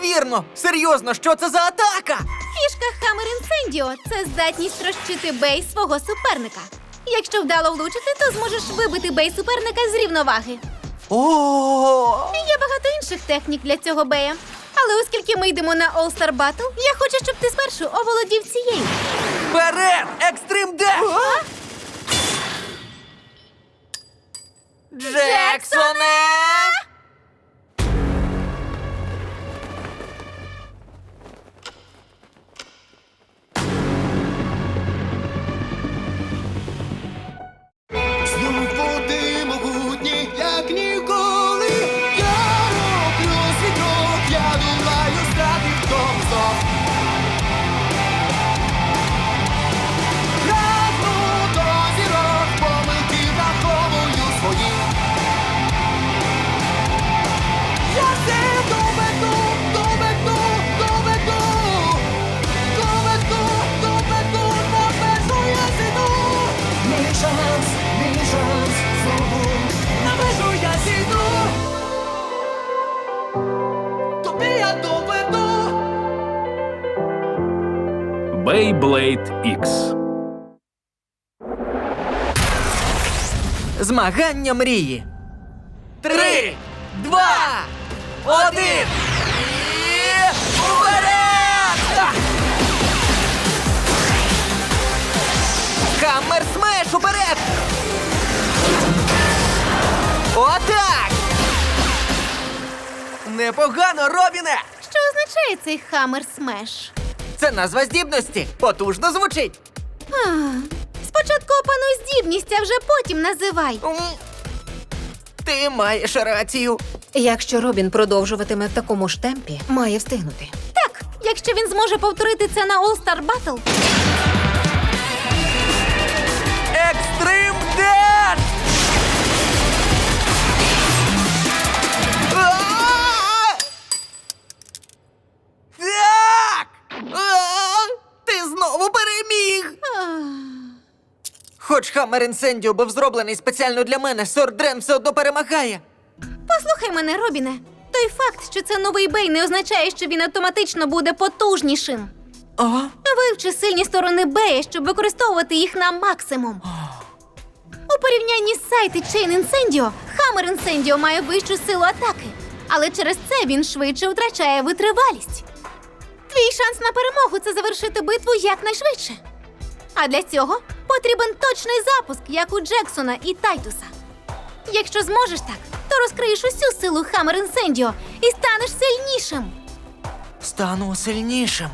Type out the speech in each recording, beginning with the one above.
Неймовірно! Серйозно, що це за атака? Фішка Хаммер Інсендіо це здатність розчити бей свого суперника. Якщо вдало влучити, то зможеш вибити бей суперника з рівноваги. О! Є багато інших технік для цього бея. Але оскільки ми йдемо на All Star Battle, я хочу, щоб ти спершу оволодів цією. Вперед! Екстрим Деш! Джексоне! Змагання мрії. Три, два, один. І уперед! Хаммер смеш уперед! Отак! Непогано, Робіне! Що означає цей Хаммер Смеш? Це назва здібності. Потужно звучить. А, спочатку опануй здібність, а вже потім називай. Ти маєш рацію. Якщо Робін продовжуватиме в такому ж темпі, має встигнути. Так, якщо він зможе повторити це на All Star Battle, Екстрим Хоч Хаммер Інсендіо був зроблений спеціально для мене, Сордрен все одно перемагає. послухай мене, Робіне. Той факт, що це новий бей, не означає, що він автоматично буде потужнішим. О, Вивчи сильні сторони бея, щоб використовувати їх на максимум. У порівнянні з сайти Chain Incendio, Hammer Incendio має вищу силу атаки, але через це він швидше втрачає витривалість. Твій шанс на перемогу це завершити битву якнайшвидше. А для цього потрібен точний запуск, як у Джексона і Тайтуса. Якщо зможеш так, то розкриєш усю силу Hammer Incendio і станеш сильнішим. стану сильнішим.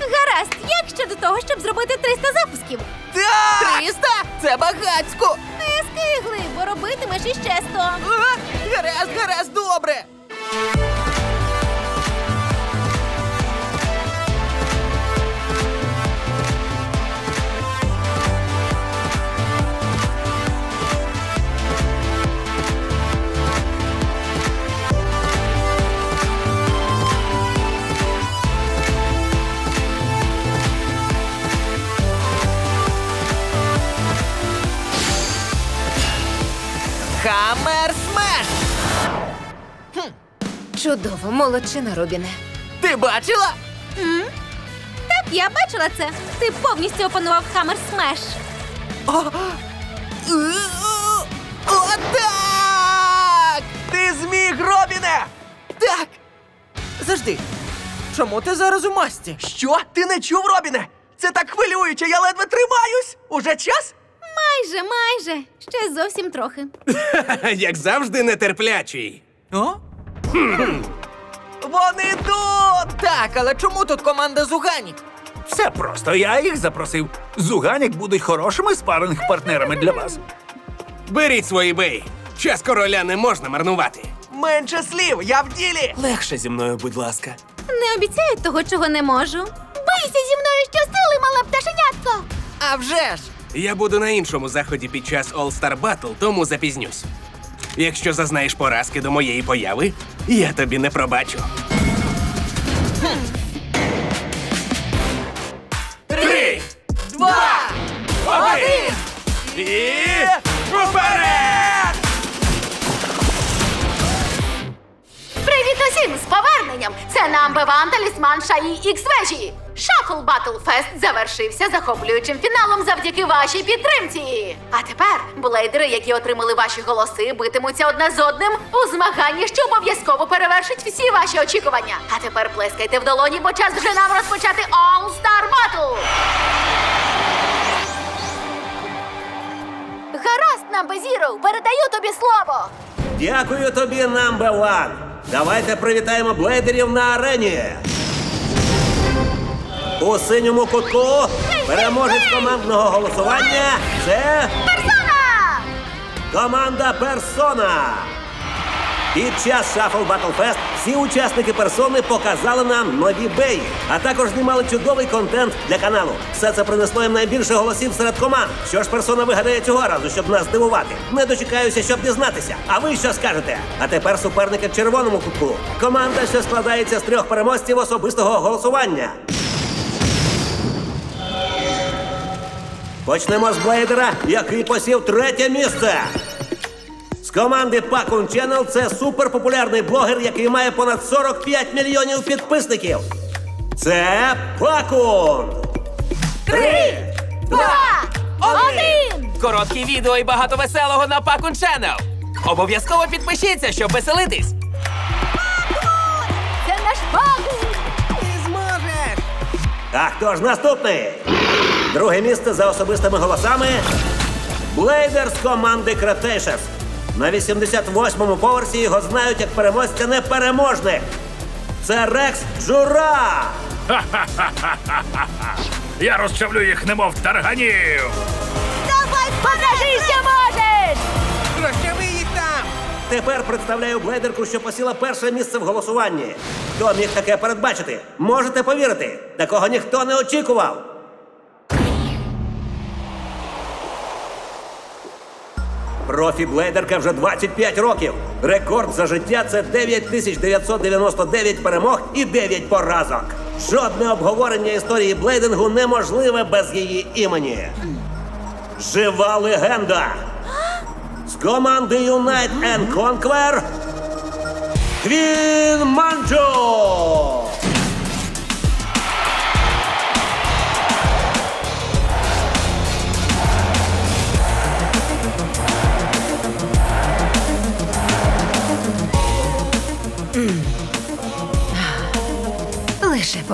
Гаразд, як щодо того, щоб зробити 300 запусків? Так! 300? Це багацько! Не скигли, бо робитимеш іще 100. А! Гаразд, гаразд, добре! Чудово, молодчина, Робіне. Ти бачила? Так, я бачила це. Ти повністю опанував Хаммер Смеш. Отак! Ти зміг, Робіне! Так! Завжди. Чому ти зараз у масті? Що? Ти не чув, Робіне? Це так хвилююче, я ледве тримаюсь. Уже час? Майже, майже. Ще зовсім трохи. Як завжди, нетерплячий. О? Вони тут! Так, але чому тут команда Зуганік? Все просто, я їх запросив. Зуганік будуть хорошими спаринг-партнерами для вас. Беріть свої бей. Час короля не можна марнувати. Менше слів, я в ділі. Легше зі мною, будь ласка. Не обіцяю того, чого не можу. Бийся зі мною щосили, мала пташенятко! А вже ж! Я буду на іншому заході під час All Star Battle, тому запізнюсь. Якщо зазнаєш поразки до моєї появи, я тобі не пробачу. Три, Два! один Number One талісман Шаї Ікс Вежі. Шафл Батл Фест завершився захоплюючим фіналом завдяки вашій підтримці. А тепер блейдери, які отримали ваші голоси, битимуться одне з одним у змаганні, що обов'язково перевершить всі ваші очікування. А тепер плескайте в долоні, бо час вже нам розпочати All Star Battle! Гаразд, Number Zero, передаю тобі слово! Дякую тобі, Number One. Давайте привітаємо блейдерів на арені. У синьому кутку переможець командного голосування це Персона! команда Персона. Під час Shuffle Battle Fest всі учасники персони показали нам нові беї, а також знімали чудовий контент для каналу. Все це принесло їм найбільше голосів серед команд. Що ж персона вигадає цього разу, щоб нас здивувати? Не дочекаюся, щоб дізнатися. А ви що скажете? А тепер суперники в червоному кутку. Команда, що складається з трьох переможців особистого голосування. Почнемо з блейдера, який посів третє місце. З команди Пакун Channel це суперпопулярний блогер, який має понад 45 мільйонів підписників. Це Пакун! Три, Два! Один! Короткі відео і багато веселого на Пакун Channel. Обов'язково підпишіться, щоб веселитись. Це наш багу! Ти зможеш! А хто ж наступний? Друге місце за особистими голосами. Блейдер з команди Cretaceous. На 88-му поверсі його знають як переможця непереможних. Це Рекс Джура! Я розчавлю їх, немов тарганів. Давай, покажи, що можеш! Розчави їх там! Тепер представляю блейдерку, що посіла перше місце в голосуванні. Хто міг таке передбачити? Можете повірити, такого ніхто не очікував. Профі-блейдерка вже 25 років. Рекорд за життя це 9999 перемог і 9 поразок. Жодне обговорення історії блейдингу неможливе без її імені. Жива легенда. З команди Unite and Conquer Квін Манджо!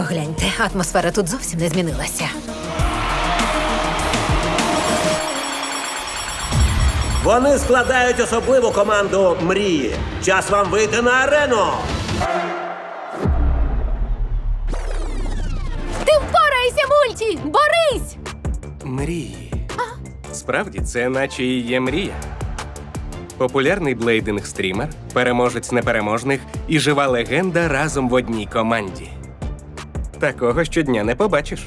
Погляньте, атмосфера тут зовсім не змінилася. Вони складають особливу команду мрії. Час вам вийти на арену. Ти впораєшся, мульті! Борись! Мрії. Справді, це наче і є мрія. Популярний блейдинг стрімер, переможець непереможних і жива легенда разом в одній команді. Такого щодня не побачиш.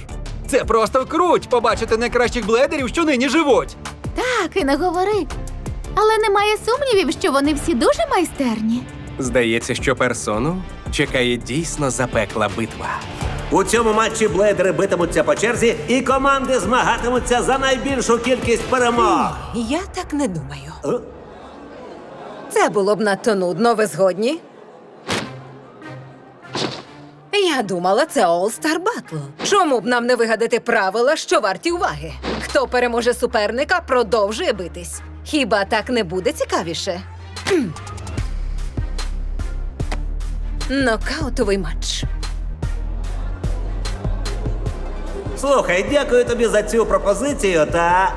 Це просто круть побачити найкращих блейдерів, що нині живуть. Так, і не говори. Але немає сумнівів, що вони всі дуже майстерні. Здається, що персону чекає дійсно запекла битва. У цьому матчі блейдери битимуться по черзі, і команди змагатимуться за найбільшу кількість перемог. Я так не думаю. Е? Це було б надто нудно, ви згодні? Я думала, це All Star Battle. Чому б нам не вигадати правила, що варті уваги? Хто переможе суперника, продовжує битись. Хіба так не буде цікавіше? Кхм. Нокаутовий матч. Слухай, дякую тобі за цю пропозицію та.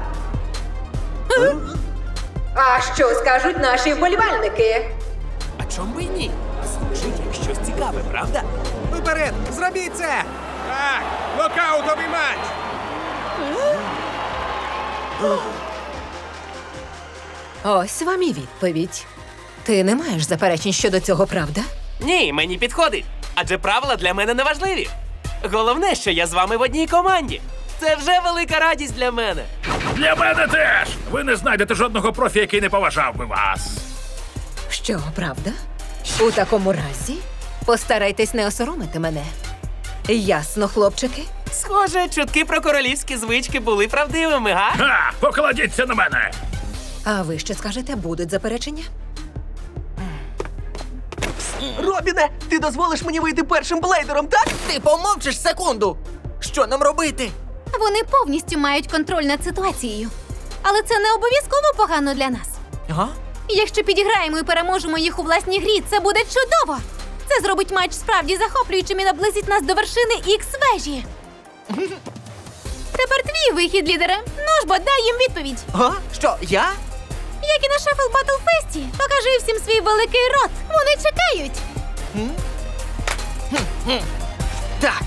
А що скажуть наші вболівальники? А чому і ні? Звучить як щось цікаве, правда? Вперед! Зробіть це! Так, нокаутовий матч! Ось вам і відповідь. Ти не маєш заперечень щодо цього, правда? Ні, мені підходить. Адже правила для мене не важливі. Головне, що я з вами в одній команді. Це вже велика радість для мене. Для мене теж. Ви не знайдете жодного профі, який не поважав би вас. Що, правда? У такому разі постарайтесь не осоромити мене. Ясно, хлопчики? Схоже, чутки про королівські звички були правдивими, га? Ха! Покладіться на мене! А ви що скажете, будуть заперечення? Робіне, ти дозволиш мені вийти першим блейдером, так? Ти помовчиш секунду. Що нам робити? Вони повністю мають контроль над ситуацією. Але це не обов'язково погано для нас. Ага. Якщо підіграємо і переможемо їх у власній грі, це буде чудово. Це зробить матч справді захоплюючим і наблизить нас до вершини ікс вежі. Тепер твій вихід, лідере. Ну ж бо дай їм відповідь. Га? Що, я? Як і на Шафл Батл Фесті, покажи всім свій великий рот. Вони чекають. Так.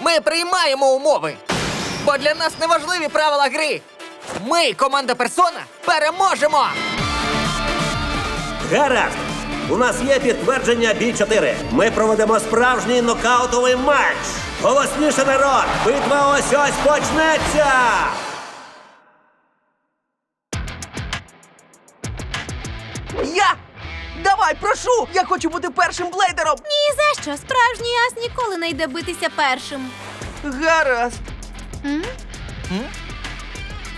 Ми приймаємо умови. Бо для нас не важливі правила гри. Ми, команда персона, переможемо! Гаразд! У нас є підтвердження бій 4. Ми проведемо справжній нокаутовий матч. Голосніше народ! Битва ось ось почнеться! Я! Давай, прошу! Я хочу бути першим блейдером! Ні за що. Справжній ас ніколи не йде битися першим. Гаразд. М?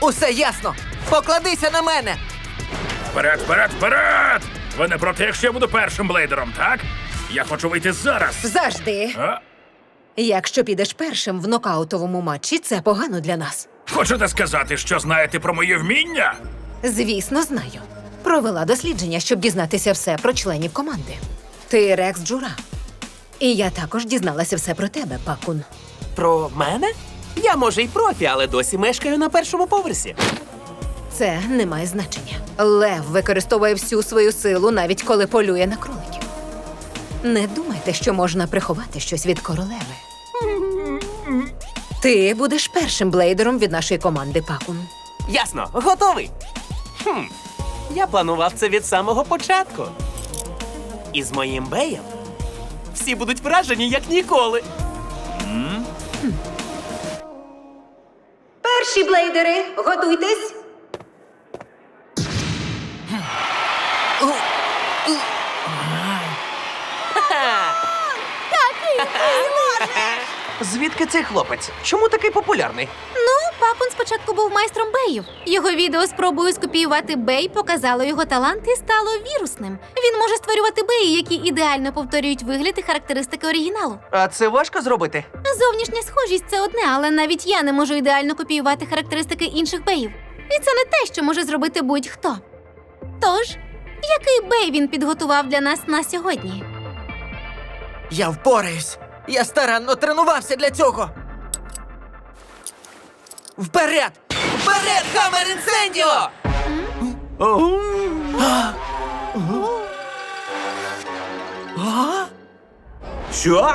Усе ясно. Покладися на мене. Вперед, вперед, вперед! Ви не проти, якщо я буду першим блейдером, так? Я хочу вийти зараз. Завжди. А? Якщо підеш першим в нокаутовому матчі, це погано для нас. Хочете сказати, що знаєте про моє вміння? Звісно, знаю. Провела дослідження, щоб дізнатися все про членів команди. Ти Рекс Джура. І я також дізналася все про тебе, Пакун. Про мене? Я може й профі, але досі мешкаю на першому поверсі. Це не має значення. Лев використовує всю свою силу, навіть коли полює на кроликів. Не думайте, що можна приховати щось від королеви. Ти будеш першим блейдером від нашої команди, Пакун. Ясно, готовий. Хм, я планував це від самого початку. І з моїм беєм всі будуть вражені як ніколи. Перші блейдери, готуйтесь. Звідки цей хлопець? Чому такий популярний? Ну, Пакун спочатку був майстром беїв. Його відео спробою скопіювати бей показало його талант і стало вірусним. Він може створювати беї, які ідеально повторюють вигляд і характеристики оригіналу. А це важко зробити? Зовнішня схожість це одне, але навіть я не можу ідеально копіювати характеристики інших беїв. І це не те, що може зробити будь-хто. Тож, який бей він підготував для нас на сьогодні? Я впораюсь. Я старанно тренувався для цього. Вперед! Вперед, Хаммер Інсендіо! Що?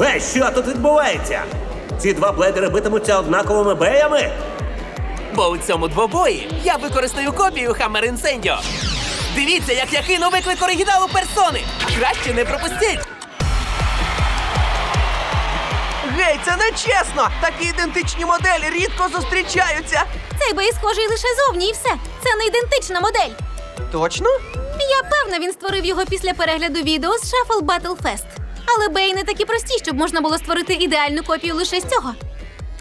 Ей, що тут відбувається? Ці два блейдери битимуться однаковими беями? Бо у цьому двобої я використаю копію Hammer Incendio. Дивіться, як я кину виклик оригіналу персони! Краще не пропустіть! Гей, це не чесно! Такі ідентичні моделі рідко зустрічаються. Цей бей схожий лише зовні і все. Це не ідентична модель. Точно? Я певна, він створив його після перегляду відео з Shuffle Battle Fest. Але беї не такі прості, щоб можна було створити ідеальну копію лише з цього.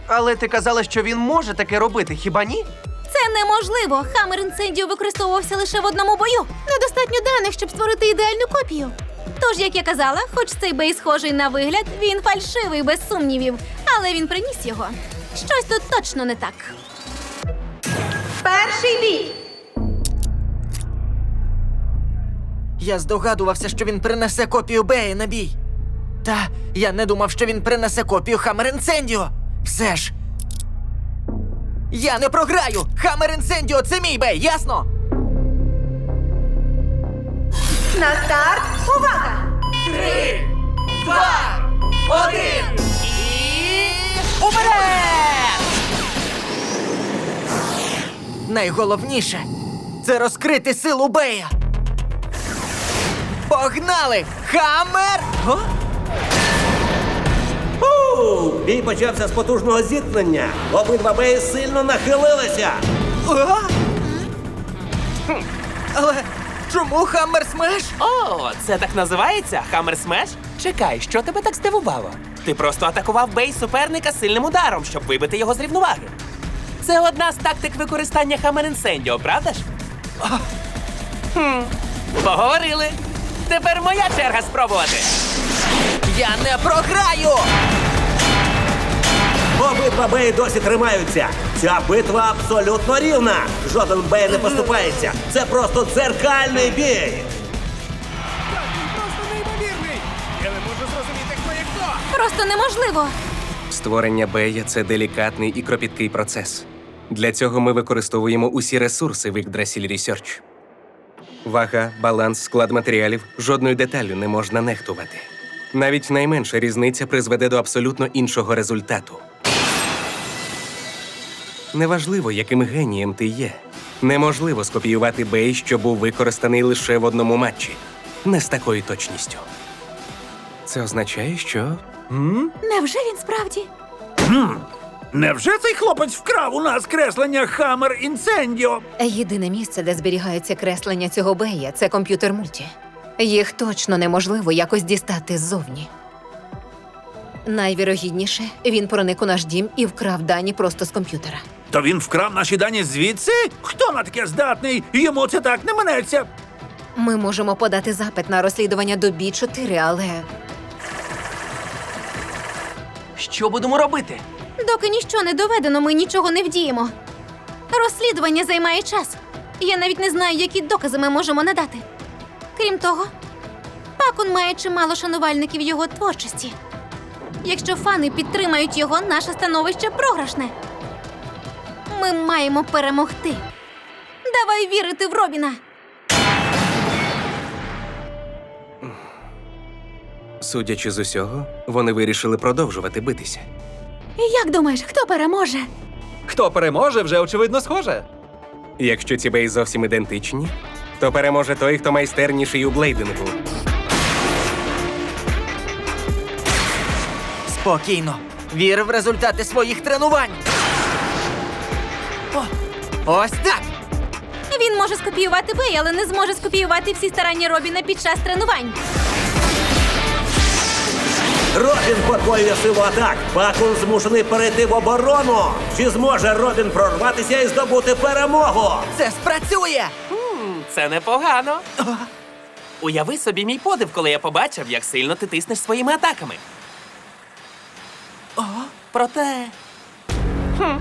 Але ти казала, що він може таке робити, хіба ні? Це неможливо. Хаммер інцендіо використовувався лише в одному бою. Недостатньо даних, щоб створити ідеальну копію. Тож, як я казала, хоч цей бей схожий на вигляд, він фальшивий без сумнівів, але він приніс його. Щось тут точно не так. Перший бій. Я здогадувався, що він принесе копію Бея на бій. Та я не думав, що він принесе копію Хаммер Інсендіо. Все ж. Я не програю! Хаммер Інсендіо це мій бей, ясно? На старт. Увага! Три, два, один і Уперед! Найголовніше це розкрити силу Бея. Погнали! Хаммер! О? У, Бій почався з потужного зіткнення. Обидва беї сильно нахилилися. Але чому Хаммер Смеш? О, це так називається? Hammer Smash? Чекай, що тебе так здивувало? Ти просто атакував бей суперника сильним ударом, щоб вибити його з рівноваги. Це одна з тактик використання Hammer Incendio, правда ж? Хм, поговорили. Тепер моя черга спробувати. Я не програю! Обидва беї досі тримаються. Ця битва абсолютно рівна. Жоден бей не поступається. Це просто дзеркальний бій. Просто неможливо. Створення бея це делікатний і кропіткий процес. Для цього ми використовуємо усі ресурси в Yggdrasil Research. Вага, баланс, склад матеріалів жодною деталлю не можна нехтувати. Навіть найменша різниця призведе до абсолютно іншого результату. Неважливо, яким генієм ти є. Неможливо скопіювати бей, що був використаний лише в одному матчі, не з такою точністю. Це означає, що Невже він справді? Невже цей хлопець вкрав у нас креслення Хаммер Інсендіо? Єдине місце, де зберігається креслення цього бея, це комп'ютер мульті. Їх точно неможливо якось дістати ззовні. Найвірогідніше, він проник у наш дім і вкрав дані просто з комп'ютера. То він вкрав наші дані звідси? Хто на таке здатний? Йому це так не минеться. Ми можемо подати запит на розслідування до бі 4 але Що будемо робити? Доки ніщо не доведено, ми нічого не вдіємо. Розслідування займає час. Я навіть не знаю, які докази ми можемо надати. Крім того, Пакун має чимало шанувальників його творчості. Якщо фани підтримають його, наше становище програшне. Ми маємо перемогти. Давай вірити в Робіна. Судячи з усього, вони вирішили продовжувати битися. Як думаєш, хто переможе? Хто переможе, вже очевидно схоже. Якщо ці бей зовсім ідентичні, то переможе той, хто майстерніший у блейдингу. Спокійно. Вір в результати своїх тренувань. О, ось так. Він може скопіювати бей, але не зможе скопіювати всі старання Робіна під час тренувань. Робін подвоює силу атак. Бакун змушений перейти в оборону. Чи зможе Робін прорватися і здобути перемогу? Це спрацює! Це непогано. Уяви собі мій подив, коли я побачив, як сильно ти тиснеш своїми атаками. Проте. Хм.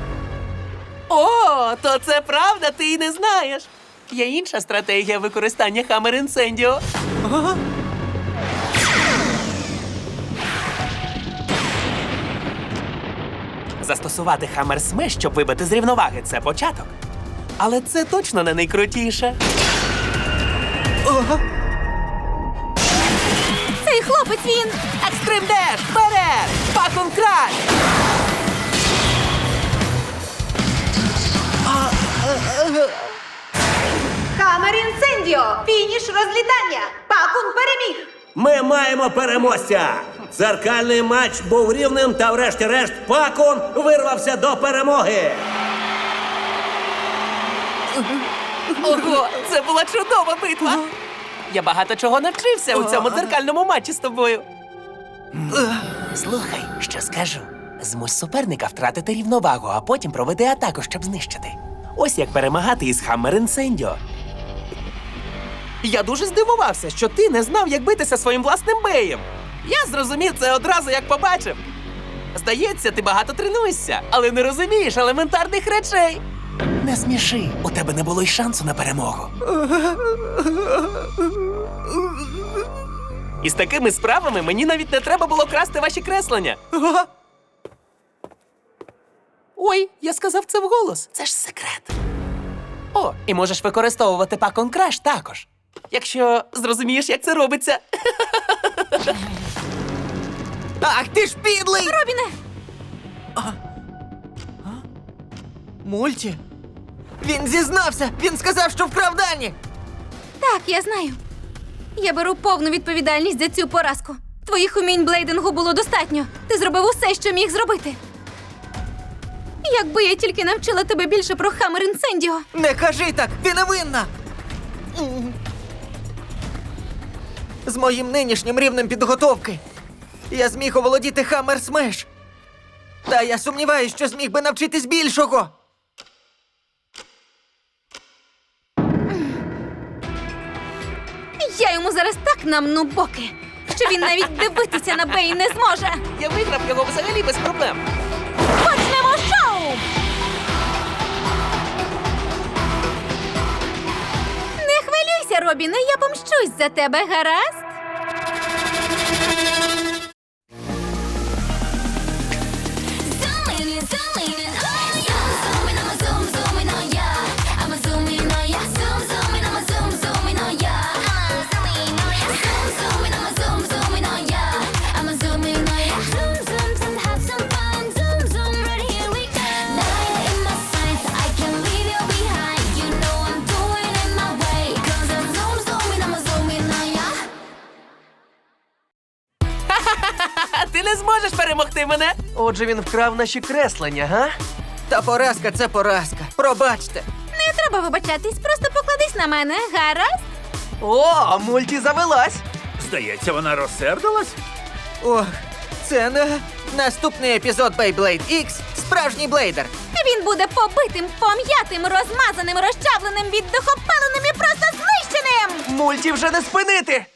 О, то це правда, ти й не знаєш. Є інша стратегія використання Хаммер Інсендіо. Застосувати Хаммер Смеш, щоб вибити з рівноваги, це початок. Але це точно не найкрутіше. Цей хлопець він. Екстрим Деш! Вперед! Пакун краш! Хамер інсендіо! Фініш розлітання! Пакун переміг! Ми маємо переможця. Дзеркальний матч був рівним, та врешті-решт Пакун вирвався до перемоги. Ого, це була чудова битва! Я багато чого навчився у цьому дзеркальному матчі з тобою. Слухай, що скажу. Змусь суперника втратити рівновагу, а потім проведи атаку, щоб знищити. Ось як перемагати із Хаммер Інсендіо. Я дуже здивувався, що ти не знав, як битися своїм власним беєм. Я зрозумів це одразу, як побачив. Здається, ти багато тренуєшся, але не розумієш елементарних речей. Не сміши, у тебе не було й шансу на перемогу. І з такими справами мені навіть не треба було красти ваші креслення. Ой, я сказав це вголос. Це ж секрет. О, і можеш використовувати пакон краш також. Якщо зрозумієш, як це робиться. Ах ти ж підлий! Робіне! Мульті? Він зізнався! Він сказав, що вкрав дані! Так, я знаю. Я беру повну відповідальність за цю поразку. Твоїх умінь блейдингу було достатньо. Ти зробив усе, що міг зробити. Якби я тільки навчила тебе більше про Хаммер Інсендіо. Не кажи так! Ти не винна! З моїм нинішнім рівнем підготовки я зміг оволодіти Хаммер Смеш. Та я сумніваюся, що зміг би навчитись більшого. Я йому зараз так намну боки, що він навіть дивитися на Бей не зможе. Я виграв його взагалі без проблем. Робіне, я помщусь за тебе, гаразд? А ти зможеш перемогти мене. Отже, він вкрав наші креслення, га? Та поразка це поразка. Пробачте. Не треба вибачатись, просто покладись на мене, гаразд? О, мульті завелась! Здається, вона розсердилась? Ох, це не наступний епізод Beyblade X Справжній блейдер. Він буде побитим, пом'ятим, розмазаним, розчавленим, віддохопаленим і просто знищеним! Мульті вже не спинити!